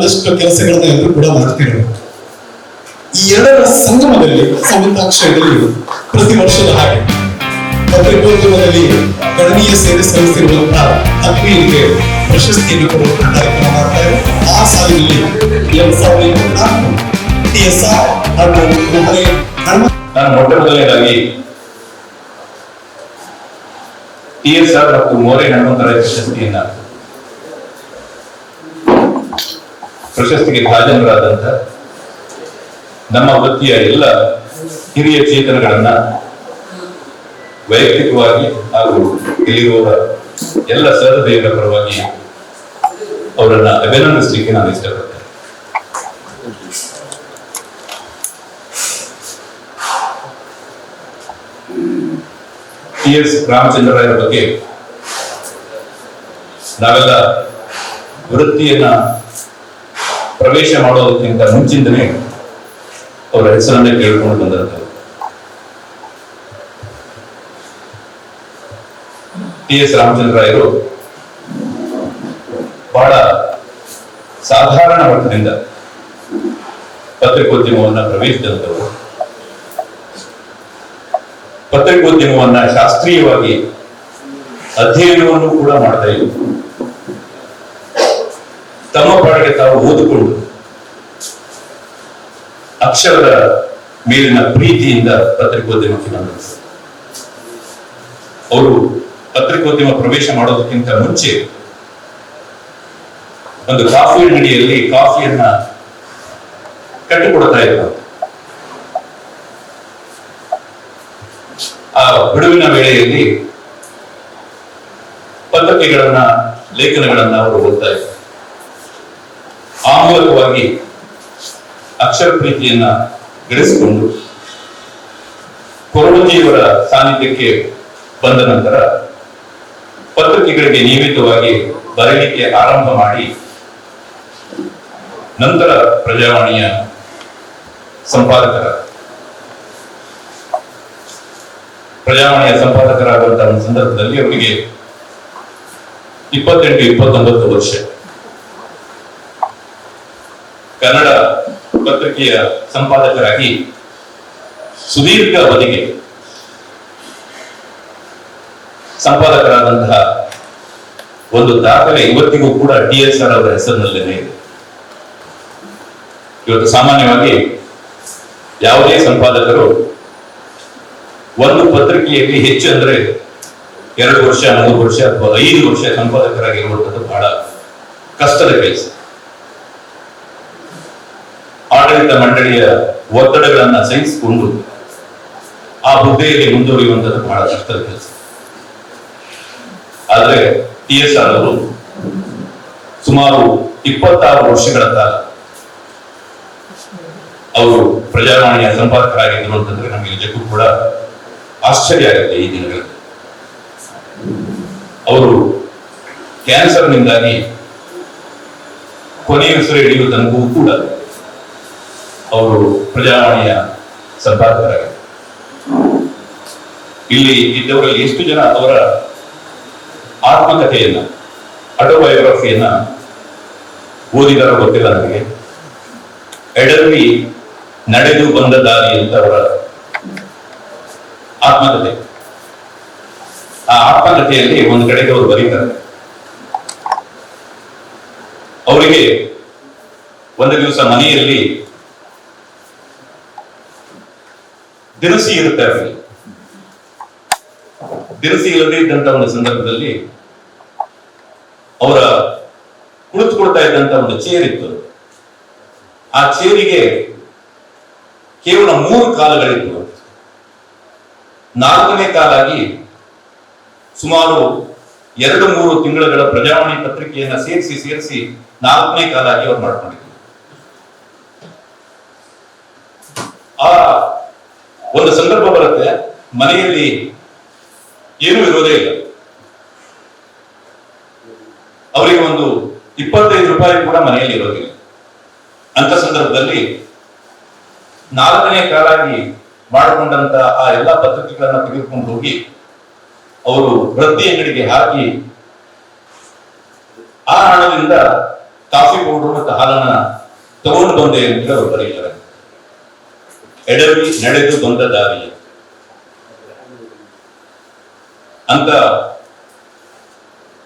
ಒಂದಷ್ಟು ಕೆಲಸಗಳನ್ನ ಎಲ್ಲರೂ ಕೂಡ ಮಾಡ್ತೀರ ಈ ಎರಡರ ಸಂಗಮದಲ್ಲಿ ಸಂಯುಕ್ತಾಕ್ಷರದಲ್ಲಿ ಪ್ರತಿ ವರ್ಷದ ಹಾಗೆ ಪತ್ರಿಕೋದ್ಯಮದಲ್ಲಿ ಗಣನೀಯ ಸೇವೆ ಸಲ್ಲಿಸಿರುವಂತಹ ಆತ್ಮೀಯರಿಗೆ ಪ್ರಶಸ್ತಿಯನ್ನು ಕೊಡುವಂತಹ ಕಾರ್ಯಕ್ರಮ ಮಾಡ್ತಾ ಇದೆ ಆ ಸಾಲಿನಲ್ಲಿ ಎರಡ್ ಸಾವಿರದ ಇಪ್ಪತ್ನಾಲ್ಕು ಟಿ ಎಸ್ ಆರ್ ನಾನು ಮೊಟ್ಟ ಮೊದಲನೇದಾಗಿ ಟಿ ಎಸ್ ಆರ್ ಮತ್ತು ಮೋರೆ ಹನುಮಂತರಾಯ ಪ್ರಶಸ್ತಿಯನ್ನ ಪ್ರಶಸ್ತಿಗೆ ಭಾಜನರಾದಂತ ನಮ್ಮ ವೃತ್ತಿಯ ಎಲ್ಲ ಹಿರಿಯ ಚೇತನಗಳನ್ನ ವೈಯಕ್ತಿಕವಾಗಿ ಹಾಗೂ ಇಲ್ಲಿರುವ ಎಲ್ಲ ಸಹೃದಯರ ಪರವಾಗಿ ಅವರನ್ನ ಅಭಿನಂದಿಸಲಿಕ್ಕೆ ನಾನು ಇಷ್ಟಪಡ್ತೇನೆ. ಟಿ ಎಸ್ ರಾಮಚಂದ್ರರಾಯರ ಬಗ್ಗೆ ನಾವೆಲ್ಲ ವೃತ್ತಿಯನ್ನ ಪ್ರವೇಶ ಮಾಡೋದಕ್ಕಿಂತ ಮುಂಚಿಂದನೇ ಅವರ ಹೆಸರನ್ನೇ ಕೇಳ್ಕೊಂಡು ಬಂದಿರುತ್ತೆ. ಟಿ ಎಸ್ ರಾಮಚಂದ್ರರಾಯರು ಬಹಳ ಸಾಧಾರಣ ಮಟ್ಟದಿಂದ ಪತ್ರಿಕೋದ್ಯಮವನ್ನ ಪ್ರವೇಶಿಸಿದಂಥವರು. ಪತ್ರಿಕೋದ್ಯಮವನ್ನ ಶಾಸ್ತ್ರೀಯವಾಗಿ ಅಧ್ಯಯನವನ್ನು ಕೂಡ ಮಾಡ್ತಾ ಇದ್ರು. ತಮ್ಮ ಪಾಡಿಗೆ ತಾವು ಓದಿಕೊಂಡು ಅಕ್ಷರದ ಮೇಲಿನ ಪ್ರೀತಿಯಿಂದ ಪತ್ರಿಕೋದ್ಯಮಕ್ಕೆ ಬಂದರು. ಅವರು ಪತ್ರಿಕೋದ್ಯಮ ಪ್ರವೇಶ ಮಾಡೋದಕ್ಕಿಂತ ಮುಂಚೆ ಒಂದು ಕಾಫಿ ಅಂಗಡಿಯಲ್ಲಿ ಕಾಫಿಯನ್ನ ಕಟ್ಟಿಕೊಡ್ತಾ ಇದ್ರು ಆ ಬಿಡುವಿನ ವೇಳೆಯಲ್ಲಿ ಪತ್ರಿಕೆಗಳನ್ನ, ಲೇಖನಗಳನ್ನ ಅವರು ಓದ್ತಾ ಇದ್ರು ಆ ಮೂಲಕವಾಗಿ ಅಕ್ಷರ ಪ್ರೀತಿಯನ್ನ ಗಳಿಸಿಕೊಂಡು ಕೊರಳಜಿಯವರ ಸಾನ್ನಿಧ್ಯಕ್ಕೆ ಬಂದ ನಂತರ ಪತ್ರಿಕೆಗಳಿಗೆ ನಿಯಮಿತವಾಗಿ ಬರೆಯಲಿಕ್ಕೆ ಆರಂಭ ಮಾಡಿ ನಂತರ ಪ್ರಜಾವಾಣಿಯ ಸಂಪಾದಕರ ಪ್ರಜಾವಾಣಿಯ ಸಂಪಾದಕರಾಗುವಂತಹ ಸಂದರ್ಭದಲ್ಲಿ ಅವರಿಗೆ ಇಪ್ಪತ್ತೆಂಟು ಇಪ್ಪತ್ತೊಂಬತ್ತು ವರ್ಷ. ಕನ್ನಡ ಪತ್ರಿಕೆಯ ಸಂಪಾದಕರಾಗಿ ಸುದೀರ್ಘ ಅವಧಿಗೆ ಸಂಪಾದಕರಾದಂತಹ ಒಂದು ದಾಖಲೆ ಇವತ್ತಿಗೂ ಕೂಡ ಟಿ ಎಸ್ ಆರ್ ಅವರ ಹೆಸರಿನಲ್ಲೇನೆ. ಇದೆ ಇವತ್ತು ಸಾಮಾನ್ಯವಾಗಿ ಯಾವುದೇ ಸಂಪಾದಕರು ಒಂದು ಪತ್ರಿಕೆಯಲ್ಲಿ ಹೆಚ್ಚು ಅಂದ್ರೆ ಎರಡು ವರ್ಷ, ಮೂರು ವರ್ಷ ಅಥವಾ ಐದು ವರ್ಷ ಸಂಪಾದಕರಾಗಿರುವಂಥದ್ದು ಬಹಳ ಕಷ್ಟದ ಕೆಲಸ. ಆಡಳಿತ ಮಂಡಳಿಯ ಒತ್ತಡಗಳನ್ನ ಸಹಿಸಿಕೊಂಡು ಆ ಹುದ್ದೆಯಲ್ಲಿ ಮುಂದುವರಿಯುವಂಥದ್ದು ಬಹಳ ಕಷ್ಟದ ಕೆಲಸ. ಆದ್ರೆ ಟಿ ಎಸ್ ಆರ್ ಅವರು ಸುಮಾರು ಇಪ್ಪತ್ತಾರು ವರ್ಷಗಳ ಕಾಲ ಅವರು ಪ್ರಜಾವಾಣಿಯ ಸಂಪಾದಕರಾಗಿದ್ದರು ಅಂತಂದ್ರೆ ನಮಗೆ ನಿಜಕ್ಕೂ ಕೂಡ ಆಶ್ಚರ್ಯ ಆಗುತ್ತೆ ಈ ದಿನಗಳಲ್ಲಿ. ಅವರು ಕ್ಯಾನ್ಸರ್ನಿಂದಾಗಿ ಕೊನೆಯ ಹೆಸರು ಹಿಡಿಯುವ ತನಕವೂ ಕೂಡ ಅವರು ಪ್ರಜಾವಾಣಿಯ ಸಂಪಾದಕರಾಗಿದ್ದರು ಇಲ್ಲಿ ಇದ್ದವರಲ್ಲಿ ಎಷ್ಟು ಜನ ಅವರ ಆತ್ಮಕಥೆಯನ್ನ ಆಟೋಬಯೋಗ್ರಫಿಯನ್ನ ಓದಿದಾರ ಗೊತ್ತಿಲ್ಲ ನನಗೆ ಎಡವಿ ನಡೆದು ಬಂದ ದಾರಿ ಅಂತ ಅವರ ಆತ್ಮಕಥೆ. ಆ ಆತ್ಮಕಥೆಯಲ್ಲಿ ಒಂದು ಕಡೆಗೆ ಅವರು ಬರೀತಾರೆ. ಅವರಿಗೆ ಒಂದು ದಿವಸ ಮನೆಯಲ್ಲಿ ದಿನಸಿ ಇರುತ್ತೆ ಅಲ್ಲಿ ದಿನಸಿ ಇಲ್ಲದೆ ಇದ್ದಂತ ಒಂದು ಸಂದರ್ಭದಲ್ಲಿ ಅವರ ಕುಳಿತುಕೊಳ್ತಾ ಇದ್ದಂತ ಒಂದು ಚೇರ್ ಇತ್ತು. ಆ ಚೇರಿಗೆ ಕೇವಲ ಮೂರು ಕಾಲಗಳಿತ್ತು ನಾಲ್ಕನೇ ಕಾಲಾಗಿ ಸುಮಾರು ಎರಡು ಮೂರು ತಿಂಗಳುಗಳ ಪ್ರಜಾವಾಣಿ ಪತ್ರಿಕೆಯನ್ನ ಸೇರಿಸಿ ಸೇರಿಸಿ ನಾಲ್ಕನೇ ಕಾಲಾಗಿ ಅವ್ರು ಮಾಡ್ಕೊಂಡಿದ್ರು. ಆ ಒಂದು ಸಂದರ್ಭ ಬರುತ್ತೆ, ಮನೆಯಲ್ಲಿ ಏನೂ ಇರೋದೇ ಇಲ್ಲ. ಅವರಿಗೆ ಒಂದು ಇಪ್ಪತ್ತೈದು ರೂಪಾಯಿ ಕೂಡ ಮನೆಯಲ್ಲಿ ಇರೋದಿಲ್ಲ. ಅಂತ ಸಂದರ್ಭದಲ್ಲಿ ನಾಲ್ಕನೇ ಕಾಲಾಗಿ ಮಾಡಿಕೊಂಡಂತ ಆ ಎಲ್ಲಾ ಪತ್ರಿಕೆಗಳನ್ನ ತೆಗೆದುಕೊಂಡು ಹೋಗಿ ಅವರು ವೃದ್ಧಿ ಅಂಗಡಿಗೆ ಹಾಕಿ ಆ ಹಣದಿಂದ ಕಾಫಿ ಪೌಡರ್ ಮತ್ತು ಹಾಲನ್ನ ತಗೊಂಡು ಬಂದೆ ಅಂತ ಅವರು ಬರೀತಾರೆ. ಎಡವಿ ನಡೆದು ಬಂದ ದಾರಿ. ಅಂತ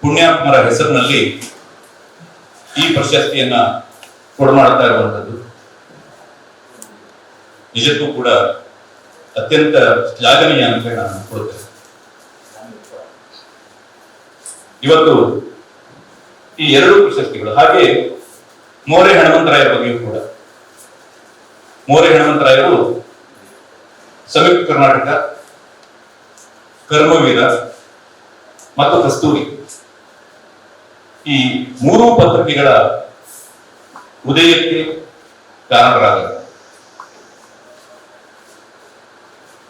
ಪುಣ್ಯಾತ್ಮರ ಹೆಸರಿನಲ್ಲಿ ಈ ಪ್ರಶಸ್ತಿಯನ್ನ ಕೊಡಮಾಡ್ತಾ ಇರುವಂಥದ್ದು. ನಿಜಕ್ಕೂ ಕೂಡ ಅತ್ಯಂತ ಶ್ಲಾಘನೀಯ ಅಂತ ನಾನು ಕೊಡುತ್ತೇನೆ. ಇವತ್ತು ಈ ಎರಡು ಪ್ರಶಸ್ತಿಗಳು, ಹಾಗೆ ಮೋರೆ ಹನುಮಂತರಾಯರ ಬಗ್ಗೆಯೂ ಕೂಡ. ಮೋರೆ ಹನುಮಂತರಾಯರು ಸಂಯುಕ್ತ ಕರ್ನಾಟಕ, ಕರ್ಮವೀರ ಮತ್ತು ಕಸ್ತೂರಿ. ಈ ಮೂರು ಪತ್ರಿಕೆಗಳ ಉದಯಕ್ಕೆ ಕಾರಣರಾದ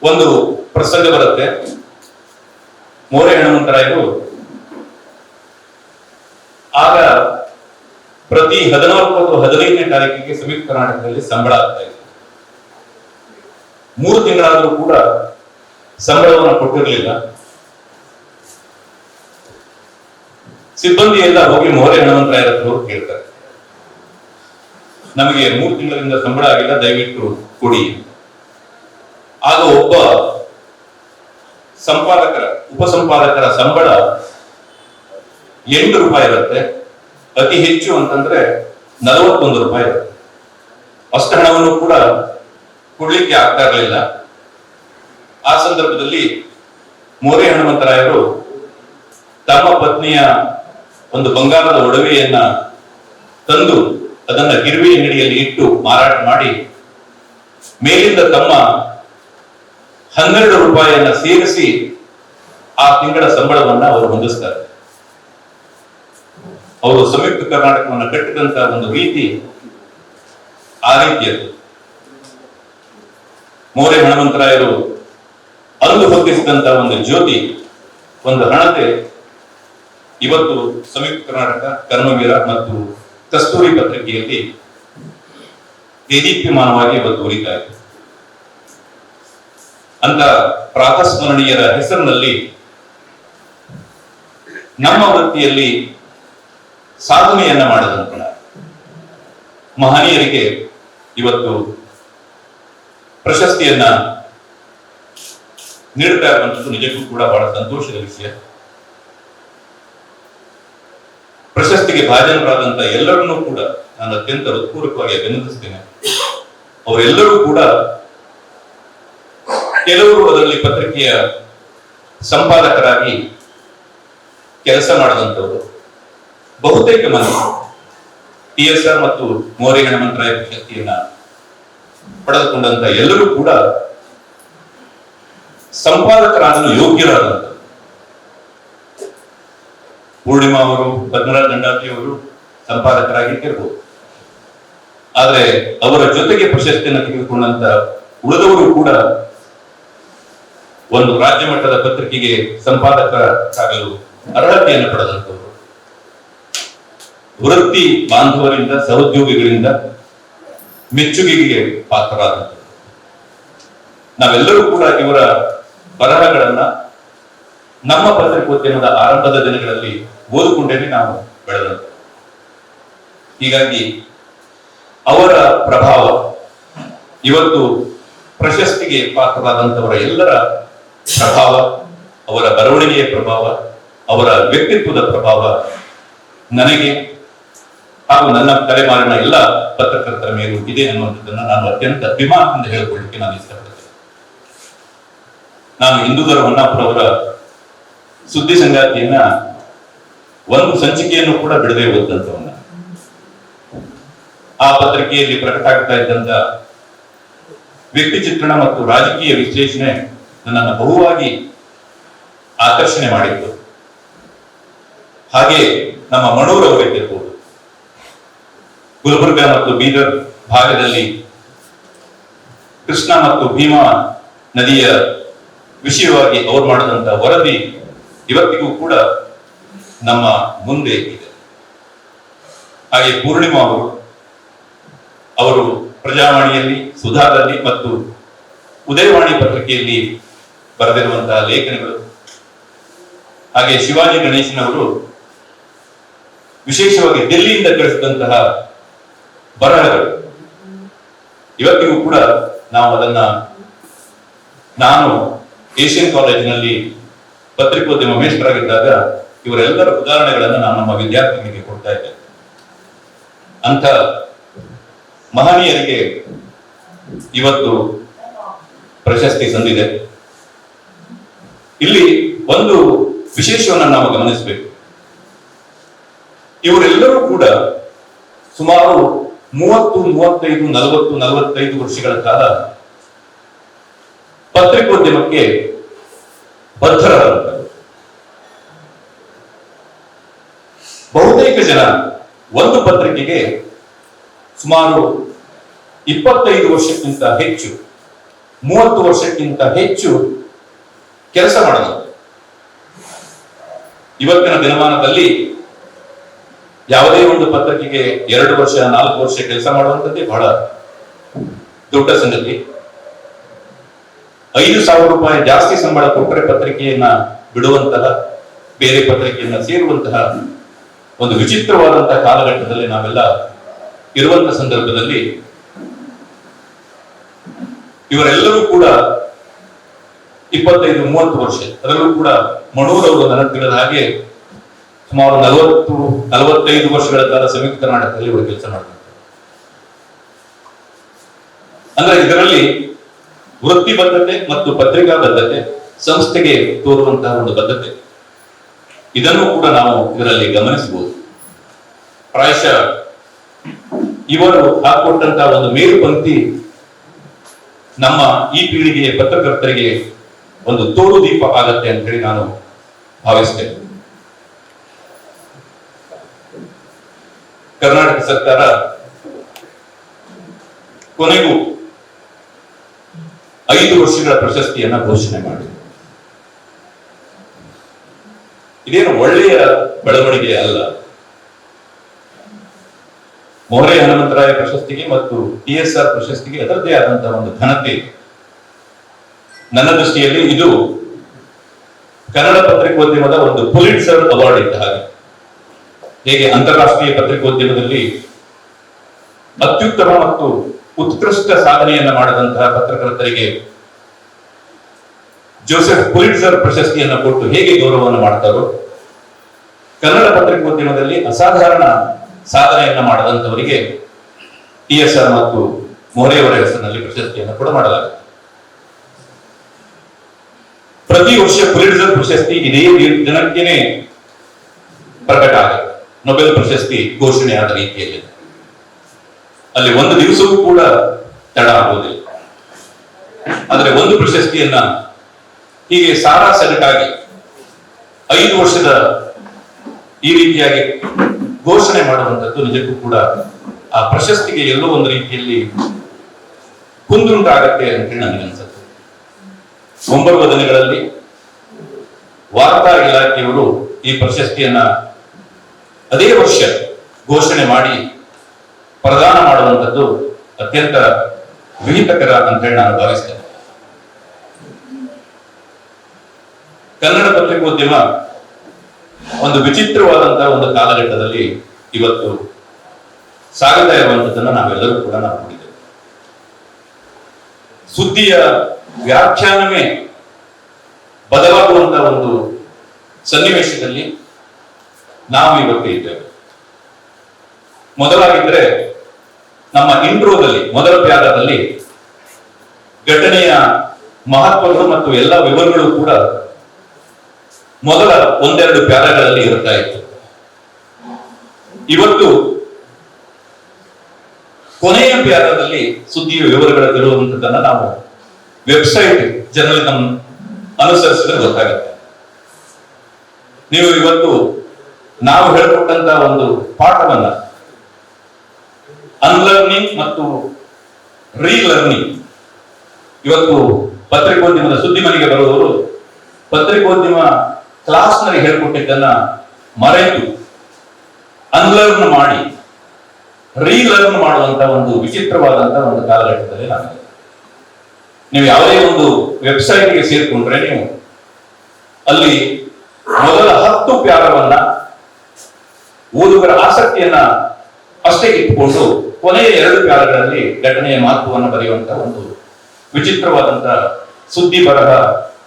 ಒಂದು ಪ್ರಸಂಗ ಬರುತ್ತೆ. ಮೋರೆ ಹನುಮಂತರಾಯರು ಆಗ ಪ್ರತಿ ಹದಿನಾಲ್ಕು ಅಥವಾ ಹದಿನೈದನೇ ತಾರೀಕಿಗೆ ಸಂಯುಕ್ತ ಕರ್ನಾಟಕದಲ್ಲಿ ಸಂಬಳ ಆಗ್ತಾ ಇತ್ತು ಮೂರು ತಿಂಗಳಾದರೂ ಕೂಡ ಸಂಬಳವನ್ನು ಕೊಟ್ಟಿರಲಿಲ್ಲ. ಸಿಬ್ಬಂದಿ ಎಲ್ಲ ಹೋಗಿ ಮೋರೆ ಹತ್ರ ಹೋಗಿ ಕೇಳ್ತಾರೆ ನಮಗೆ ಮೂರು ತಿಂಗಳಿಂದ ಸಂಬಳ ಆಗಿಲ್ಲ, ದಯವಿಟ್ಟು ಕೊಡಿ. ಆಗ ಒಬ್ಬ ಸಂಪಾದಕರ, ಉಪಸಂಪಾದಕರ ಸಂಬಳ ಎಂಟು ರೂಪಾಯಿ ಇರುತ್ತೆ. ಅತಿ ಹೆಚ್ಚು ಅಂತಂದ್ರೆ ನಲವತ್ತೊಂದು ರೂಪಾಯಿ ಇರುತ್ತೆ. ಅಷ್ಟು ಹಣವನ್ನು ಕೂಡ ಕೊಡ್ಲಿಕ್ಕೆ ಆಗ್ತಾ ಇರಲಿಲ್ಲ. ಆ ಸಂದರ್ಭದಲ್ಲಿ ಮೋರೆ ಹನುಮಂತರಾಯರು ತಮ್ಮ ಪತ್ನಿಯ ಒಂದು ಬಂಗಾರದ ಒಡವೆಯನ್ನ ತಂದು ಅದನ್ನ ಗಿರ್ವಿ ಅಂಗಡಿಯಲ್ಲಿ ಇಟ್ಟು ಮಾರಾಟ ಮಾಡಿ, ಮೇಲಿಂದ ತಮ್ಮ ಹನ್ನೆರಡು ರೂಪಾಯಿಯನ್ನ ಸೇರಿಸಿ ಆ ತಿಂಗಳ ಸಂಬಳವನ್ನ ಅವರು ಹೊಂದಿಸ್ತಾರೆ. ಅವರು ಸಂಯುಕ್ತ ಕರ್ನಾಟಕವನ್ನು ಕಟ್ಟಿದಂತಹ ಒಂದು ರೀತಿ ಆ ರೀತಿಯದ್ದು. ಮೋರೆ ಹನುಮಂತರಾಯರು ಅಂದು ಹೊತ್ತಿಸಿದಂತಹ ಒಂದು ಜ್ಯೋತಿ, ಒಂದು ಹಣತೆ. ಇವತ್ತು ಸಂಯುಕ್ತ ಕರ್ನಾಟಕ, ಕರ್ಮವೀರ ಮತ್ತು ಕಸ್ತೂರಿ ಪತ್ರಿಕೆಯಲ್ಲಿ ದೇದೀಪ್ಯಮಾನವಾಗಿ ಇವತ್ತು ಉರಿತಾ ಅಂತ ಪ್ರಾತಸ್ಮರಣೀಯರ ಹೆಸರಿನಲ್ಲಿ ನಮ್ಮ ವೃತ್ತಿಯಲ್ಲಿ ಸಾಧನೆಯನ್ನ ಮಾಡದಂತ ಮಹನೀಯರಿಗೆ ಇವತ್ತು ಪ್ರಶಸ್ತಿಯನ್ನ ನೀಡುತ್ತಾ ಇರುವಂತದ್ದು ನಿಜಕ್ಕೂ ಕೂಡ ಬಹಳ ಸಂತೋಷದ ವಿಷಯ. ಪ್ರಶಸ್ತಿಗೆ ಭಾಜನರಾದಂತಹ ಎಲ್ಲರನ್ನೂ ಕೂಡ ನಾನು ಅತ್ಯಂತ ಹೃತ್ಪೂರ್ವಕವಾಗಿ ಅಭಿನಂದಿಸ್ತೇನೆ ಅವರೆಲ್ಲರೂ ಕೂಡ ಕೆಲವರು ಅದರಲ್ಲಿ ಪತ್ರಿಕೆಯ ಸಂಪಾದಕರಾಗಿ ಕೆಲಸ ಮಾಡಿದಂಥವರು ಬಹುತೇಕ ಮಂದಿ ಪಿ ಎಸ್ ಆರ್ ಮತ್ತು ಮೋರಿ ಹನುಮಂತರಾಯ ಪ್ರಶಸ್ತಿಯನ್ನ ಪಡೆದುಕೊಂಡಂತ ಎಲ್ಲರೂ ಕೂಡ ಸಂಪಾದಕರಾಗಲು ಯೋಗ್ಯರಾದಂತ ಪೂರ್ಣಿಮಾ ಅವರು, ಪದ್ಮರಾಜ್ ದಂಡಾತಿ ಅವರು ಸಂಪಾದಕರಾಗಿರ್ಬೋದು ಆದರೆ ಅವರ ಜೊತೆಗೆ ಪ್ರಶಸ್ತಿಯನ್ನು ತೆಗೆದುಕೊಂಡಂತ ಉಳಿದವರು ಕೂಡ ಒಂದು ರಾಜ್ಯ ಮಟ್ಟದ ಪತ್ರಿಕೆಗೆ ಸಂಪಾದಕರಾಗಲು ಅರ್ಹತೆಯನ್ನು ಪಡೆದಂತವರು ವೃತ್ತಿ ಬಾಂಧವರಿಂದ, ಸಹೋದ್ಯೋಗಿಗಳಿಂದ ಮೆಚ್ಚುಗೆಗೆ ಪಾತ್ರರಾದ ನಾವೆಲ್ಲರೂ ಕೂಡ ಇವರ ಬರಹಗಳನ್ನ ನಮ್ಮ ಪತ್ರಿಕೋದ್ಯಮದ ಆರಂಭದ ದಿನಗಳಲ್ಲಿ ಓದಿಕೊಂಡೇನೆ ನಾವು ಬೆಳೆದಂತ ಹೀಗಾಗಿ ಅವರ ಪ್ರಭಾವ ಇವತ್ತು ಪ್ರಶಸ್ತಿಗೆ ಪಾತ್ರರಾದಂಥವರ ಎಲ್ಲರ ಪ್ರಭಾವ, ಅವರ ಬರವಣಿಗೆಯ ಪ್ರಭಾವ, ಅವರ ವ್ಯಕ್ತಿತ್ವದ ಪ್ರಭಾವ ನನಗೆ ಹಾಗೂ ನನ್ನ ತಲೆಮಾರಿನ ಎಲ್ಲ ಪತ್ರಕರ್ತರ ಮೇಲೂ ಇದೆ ಅನ್ನುವಂಥದ್ದನ್ನು ನಾನು ಅತ್ಯಂತ ಅಭಿಮಾನದಿಂದ ಹೇಳಿಕೊಳ್ಳಿಕ್ಕೆ ನಾನು ಇಷ್ಟಪಡ್ತೇನೆ. ನಾನು ಹಿಂದೂಗರ ಹೊನ್ನಾಪುರ ಅವರ ಸುದ್ದಿ ಸಂಗಾತಿಯನ್ನ ಒಂದು ಸಂಚಿಕೆಯನ್ನು ಕೂಡ ಬಿಡದೆ ಓದಿದಂಥವನ್ನ ಆ ಪತ್ರಿಕೆಯಲ್ಲಿ ಪ್ರಕಟ ಆಗ್ತಾ ಇದ್ದಂತ ವ್ಯಕ್ತಿ ಚಿತ್ರಣ ಮತ್ತು ರಾಜಕೀಯ ವಿಶ್ಲೇಷಣೆ ನನ್ನನ್ನು ಬಹುವಾಗಿ ಆಕರ್ಷಣೆ ಮಾಡಿತ್ತು. ಹಾಗೆ ನಮ್ಮ ಮಣೂರ್ ಅವರಿದ್ದಿರ್ಬೋದು. ಗುಲ್ಬರ್ಗ ಮತ್ತು ಬೀದರ್ ಭಾಗದಲ್ಲಿ ಕೃಷ್ಣ ಮತ್ತು ಭೀಮಾ ನದಿಯ ವಿಷಯವಾಗಿ ಅವರು ಮಾಡಿದಂತ ವರದಿ ಇವತ್ತಿಗೂ ಕೂಡ ನಮ್ಮ ಮುಂದೆ ಇದೆ. ಹಾಗೆ ಪೂರ್ಣಿಮಾ ಅವರು ಅವರು ಪ್ರಜಾವಾಣಿಯಲ್ಲಿ, ಸುಧಾದಲ್ಲಿ ಮತ್ತು ಉದಯವಾಣಿ ಪತ್ರಿಕೆಯಲ್ಲಿ ಬರೆದಿರುವಂತಹ ಲೇಖನಗಳು. ಹಾಗೆ ಶಿವಾಜಿ ಗಣೇಶನವರು ವಿಶೇಷವಾಗಿ ದಿಲ್ಲಿಯಿಂದ ಕಳಿಸಿದಂತಹ ಬರಹಗಳು. ಇವತ್ತಿಗೂ ಕೂಡ ನಾವು ಅದನ್ನ ನಾನು ಏಷ್ಯನ್ ಕಾಲೇಜಿನಲ್ಲಿ ಪತ್ರಿಕೋದ್ಯಮ ಮೇಷ್ಟ್ರಾಗಿದ್ದಾಗ ಇವರೆಲ್ಲರ ಉದಾಹರಣೆಗಳನ್ನು ನಾನು ನಮ್ಮ ವಿದ್ಯಾರ್ಥಿಗಳಿಗೆ ಕೊಡ್ತಾ ಇದ್ದೆ. ಅಂತ ಮಹನೀಯರಿಗೆ ಇವತ್ತು ಪ್ರಶಸ್ತಿ ಸಂದಿದೆ. ಇಲ್ಲಿ ಒಂದು ವಿಶೇಷವನ್ನು ನಾವು ಗಮನಿಸಬೇಕು. ಇವರೆಲ್ಲರೂ ಕೂಡ ಸುಮಾರು ಮೂವತ್ತು, ಮೂವತ್ತೈದು, ನಲವತ್ತು, ನಲವತ್ತೈದು ವರ್ಷಗಳ ಕಾಲ ಪತ್ರಿಕೋದ್ಯಮಕ್ಕೆ ಬದ್ಧರಾದಂತ ಬಹುತೇಕ ಜನ ಒಂದು ಪತ್ರಿಕೆಗೆ ಸುಮಾರು ಇಪ್ಪತ್ತೈದು ವರ್ಷಕ್ಕಿಂತ ಹೆಚ್ಚು, ಮೂವತ್ತು ವರ್ಷಕ್ಕಿಂತ ಹೆಚ್ಚು ಕೆಲಸ ಮಾಡಲು ಇವತ್ತಿನ ದಿನಮಾನದಲ್ಲಿ ಯಾವುದೇ ಒಂದು ಪತ್ರಿಕೆಗೆ ಎರಡು ವರ್ಷ, ನಾಲ್ಕು ವರ್ಷ ಕೆಲಸ ಮಾಡುವಂಥದ್ದೇ ಬಹಳ ದೊಡ್ಡ ಸಂಗತಿ. ಐದು ಸಾವಿರ ರೂಪಾಯಿ ಜಾಸ್ತಿ ಸಂಬಳ ಕೊಟ್ಟರೆ ಪತ್ರಿಕೆಯನ್ನ ಬಿಡುವಂತಹ, ಬೇರೆ ಪತ್ರಿಕೆಯನ್ನ ಸೇರುವಂತಹ ಒಂದು ವಿಚಿತ್ರವಾದಂತಹ ಕಾಲಘಟ್ಟದಲ್ಲಿ ನಾವೆಲ್ಲ ಇರುವಂತಹ ಸಂದರ್ಭದಲ್ಲಿ ಇವರೆಲ್ಲರೂ ಕೂಡ ಇಪ್ಪತ್ತೈದು, ಮೂವತ್ತು ವರ್ಷ, ಅದರಲ್ಲೂ ಕೂಡ ಮಣೂರವರು ನನಗೆ ತಿಳಿದ ಹಾಗೆ ಸುಮಾರು ನಲವತ್ತು, ನಲವತ್ತೈದು ವರ್ಷಗಳ ಕಾಲ ಸಂಯುಕ್ತ ಕರ್ನಾಟಕದಲ್ಲಿ ಇವರು ಕೆಲಸ ಮಾಡ್ತಾರೆ. ಅಂದ್ರೆ ಇದರಲ್ಲಿ ವೃತ್ತಿ ಬದ್ಧತೆ ಮತ್ತು ಪತ್ರಿಕಾ ಬದ್ಧತೆ, ಸಂಸ್ಥೆಗೆ ತೋರುವಂತಹ ಒಂದು ಬದ್ಧತೆ. ಇದನ್ನು ಕೂಡ ನಾವು ಇದರಲ್ಲಿ ಗಮನಿಸಬಹುದು. ಪ್ರಾಯಶಃ ಇವರು ಹಾಕೊಟ್ಟಂತಹ ಒಂದು ಮೇರು ಪಂಕ್ತಿ ನಮ್ಮ ಈ ಪೀಳಿಗೆಯ ಪತ್ರಕರ್ತರಿಗೆ ಒಂದು ತೋರು ದೀಪ ಆಗತ್ತೆ ಅಂತ ಹೇಳಿ ನಾನು ಭಾವಿಸ್ತೇನೆ. ಕರ್ನಾಟಕ ಸರ್ಕಾರ ಕೊನೆಗೂ ಐದು ವರ್ಷಗಳ ಪ್ರಶಸ್ತಿಯನ್ನ ಘೋಷಣೆ ಮಾಡಿದೆ. ಇದೇನು ಒಳ್ಳೆಯ ಬೆಳವಣಿಗೆ ಅಲ್ಲ. ಮೊಹರೆ ಹನುಮಂತರಾಯ ಪ್ರಶಸ್ತಿಗೆ ಮತ್ತು ಟಿ ಎಸ್ ಆರ್ ಪ್ರಶಸ್ತಿಗೆ ಅದರದೇ ಆದಂತಹ ಒಂದು ಘನತೆ. ನನ್ನ ದೃಷ್ಟಿಯಲ್ಲಿ ಇದು ಕನ್ನಡ ಪತ್ರಿಕೋದ್ಯಮದ ಒಂದು ಪೊಲಿಟ್ಸರ್ ಅವಾರ್ಡ್ ಇದ್ದ ಹಾಗೆ. ಹೇಗೆ ಅಂತಾರಾಷ್ಟ್ರೀಯ ಪತ್ರಿಕೋದ್ಯಮದಲ್ಲಿ ಅತ್ಯುತ್ತಮ ಮತ್ತು ಉತ್ಕೃಷ್ಟ ಸಾಧನೆಯನ್ನ ಮಾಡದಂತಹ ಪತ್ರಕರ್ತರಿಗೆ ಜೋಸೆಫ್ ಪುಲಿಟ್ಸರ್ ಪ್ರಶಸ್ತಿಯನ್ನು ಕೊಟ್ಟು ಹೇಗೆ ಗೌರವವನ್ನು ಮಾಡ್ತಾರೋ, ಕನ್ನಡ ಪತ್ರಿಕೋದ್ಯಮದಲ್ಲಿ ಅಸಾಧಾರಣ ಸಾಧನೆಯನ್ನ ಮಾಡದಂತವರಿಗೆ ಟಿ ಎಸ್ ಆರ್ ಮತ್ತು ಮೋರೆಯವರ ಹೆಸರಿನಲ್ಲಿ ಪ್ರಶಸ್ತಿಯನ್ನು ಕೂಡ ಮಾಡಲಾಗುತ್ತೆ ಪ್ರತಿ ವರ್ಷ ಪುಲಿಟ್ಸರ್ ಪ್ರಶಸ್ತಿ ಇದೇ ದಿನಕ್ಕೇನೆ ಪ್ರಕಟ ಆಗುತ್ತೆ ನೊಬೆಲ್ ಪ್ರಶಸ್ತಿ ಘೋಷಣೆ ಆದ ರೀತಿಯಲ್ಲಿ. ಅಲ್ಲಿ ಒಂದು ದಿವಸವೂ ಕೂಡ ತಡ ಆಗುವುದಿಲ್ಲ. ಆದರೆ ಒಂದು ಪ್ರಶಸ್ತಿಯನ್ನ ಹೀಗೆ ಸಾರಾ ಸಗಟಾಗಿ ಐದು ವರ್ಷದ ಈ ರೀತಿಯಾಗಿ ಘೋಷಣೆ ಮಾಡುವಂಥದ್ದು ನಿಜಕ್ಕೂ ಕೂಡ ಆ ಪ್ರಶಸ್ತಿಗೆ ಎಲ್ಲೋ ಒಂದು ರೀತಿಯಲ್ಲಿ ಕುಂದುಂಟಾಗತ್ತೆ ಅಂತ ನನಗೆ ಅನ್ಸುತ್ತೆ. ಮುಂಬರುವ ದಿನಗಳಲ್ಲಿ ವಾರ್ತಾ ಇಲಾಖೆಯವರು ಈ ಪ್ರಶಸ್ತಿಯನ್ನ ಅದೇ ವರ್ಷ ಘೋಷಣೆ ಮಾಡಿ ಪ್ರದಾನ ಮಾಡುವಂಥದ್ದು ಅತ್ಯಂತ ವಿಹಿತಕರ ಅಂತ ಹೇಳಿ ನಾನು ಭಾವಿಸ್ತೇನೆ. ಕನ್ನಡ ಪತ್ರಿಕೋದ್ಯಮ ಒಂದು ವಿಚಿತ್ರವಾದಂತಹ ಒಂದು ಕಾಲಘಟ್ಟದಲ್ಲಿ ಇವತ್ತು ಸಾಗುತ್ತಾ ಇರುವಂತದ್ದನ್ನು ನಾವೆಲ್ಲರೂ ಕೂಡ ನಾವು ನೋಡಿದ್ದೇವೆ. ಸುದ್ದಿಯ ವ್ಯಾಖ್ಯಾನವೇ ಬದಲಾಗುವಂತಹ ಒಂದು ಸನ್ನಿವೇಶದಲ್ಲಿ ನಾವು ಇವತ್ತು ಇದ್ದೇವೆ. ಮೊದಲಾಗಿದ್ರೆ ನಮ್ಮ ಇಂಟ್ರೋದಲ್ಲಿ, ಮೊದಲ ಪ್ಯಾರದಲ್ಲಿ ಘಟನೆಯ ಮಹತ್ವಗಳು ಮತ್ತು ಎಲ್ಲ ವಿವರಗಳು ಕೂಡ ಮೊದಲ ಒಂದೆರಡು ಪ್ಯಾರಗಳಲ್ಲಿ ಇರುತ್ತಾ ಇತ್ತು. ಇವತ್ತು ಕೊನೆಯ ಪ್ಯಾರದಲ್ಲಿ ಸುದ್ದಿಯ ವಿವರಗಳು ಇರುವಂತದ್ದನ್ನ ನಾವು ವೆಬ್ಸೈಟ್ ಜರ್ನಲಿಸಂ ಅನುಸರಿಸಿದ್ರೆ ಗೊತ್ತಾಗುತ್ತೆ. ನೀವು ಇವತ್ತು ನಾವು ಹೇಳ್ಕೊಟ್ಟಂತ ಒಂದು ಪಾಠವನ್ನ ಅನ್ಲರ್ನಿಂಗ್ ಮತ್ತು ರೀಲರ್ನಿಂಗ್ ಇವತ್ತು ಪತ್ರಿಕೋದ್ಯಮದ ಸುದ್ದಿ ಮನೆಗೆ ಬರುವವರು ಪತ್ರಿಕೋದ್ಯಮ ಕ್ಲಾಸ್ನಲ್ಲಿ ಹೇಳ್ಕೊಟ್ಟಿದ್ದನ್ನ ಮರೆತು ಅನ್ಲರ್ನ್ ಮಾಡಿ ರೀಲರ್ನ್ ಮಾಡುವಂತ ಒಂದು ವಿಚಿತ್ರವಾದಂತ ಒಂದು ಕಾಲಘಟ್ಟದಲ್ಲಿ ನಾವು ನೀವು ಯಾವುದೇ ಒಂದು ವೆಬ್ಸೈಟ್ಗೆ ಸೇರ್ಕೊಂಡ್ರೆ ನೀವು ಅಲ್ಲಿ ಮೊದಲ ಹತ್ತು ಪ್ಯಾರವನ್ನ ಓದುಗರ ಆಸಕ್ತಿಯನ್ನ ಅಷ್ಟೇ ಇಟ್ಟುಕೊಂಡು ಕೊನೆಯ ಎರಡು ಕಾಲಗಳಲ್ಲಿ ಘಟನೆಯ ಮಹತ್ವವನ್ನು ಬರೆಯುವಂತಹ ಒಂದು ವಿಚಿತ್ರವಾದಂತಹ ಸುದ್ದಿ ಬರಹ